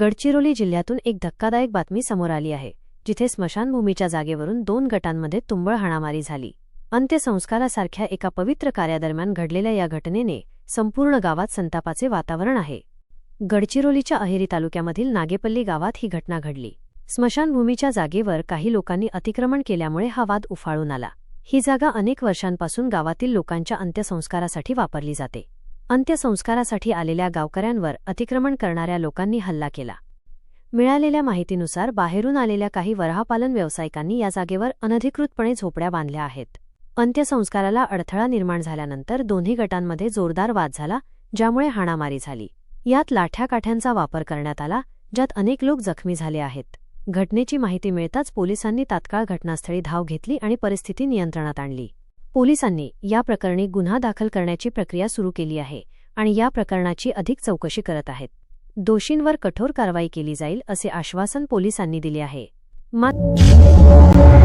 गडचिरोली जिल्ह्यातून एक धक्कादायक बातमी समोर आली आहे जिथे स्मशानभूमीच्या जागेवरून दोन गटांमध्ये तुंबळ हाणामारी झाली. अंत्यसंस्कारासारख्या एका पवित्र कार्यादरम्यान घडलेल्या या घटनेने संपूर्ण गावात संतापाचे वातावरण आहे. गडचिरोलीच्या अहेरी तालुक्यामधील नागेपल्ली गावात ही घटना घडली. स्मशानभूमीच्या जागेवर काही लोकांनी अतिक्रमण केल्यामुळे हा वाद उफाळून आला. ही जागा अनेक वर्षांपासून गावातील लोकांच्या अंत्यसंस्कारासाठी वापरली जाते. अंत्यसंस्कारासाठी आलेल्या गावकऱ्यांवर अतिक्रमण करणाऱ्या लोकांनी हल्ला केला. मिळालेल्या माहितीनुसार बाहेरून आलेल्या काही वरहापालन व्यावसायिकांनी या जागेवर अनधिकृतपणे झोपड्या बांधल्या आहेत. अंत्यसंस्काराला अडथळा निर्माण झाल्यानंतर दोन्ही गटांमध्ये जोरदार वाद झाला ज्यामुळे हाणामारी झाली. यात लाठ्याकाठ्यांचा वापर करण्यात आला ज्यात अनेक लोक जखमी झाले आहेत. घटनेची माहिती मिळताच पोलिसांनी तात्काळ घटनास्थळी धाव घेतली आणि परिस्थिती नियंत्रणात आणली. पोलिसांनी या प्रकरणी गुन्हा दाखल करण्याची प्रक्रिया सुरू केली आहे आणि या प्रकरणाची अधिक चौकशी करत आहेत. दोषींवर कठोर कारवाई केली जाईल असे आश्वासन पोलिसांनी दिले आहे. मात्र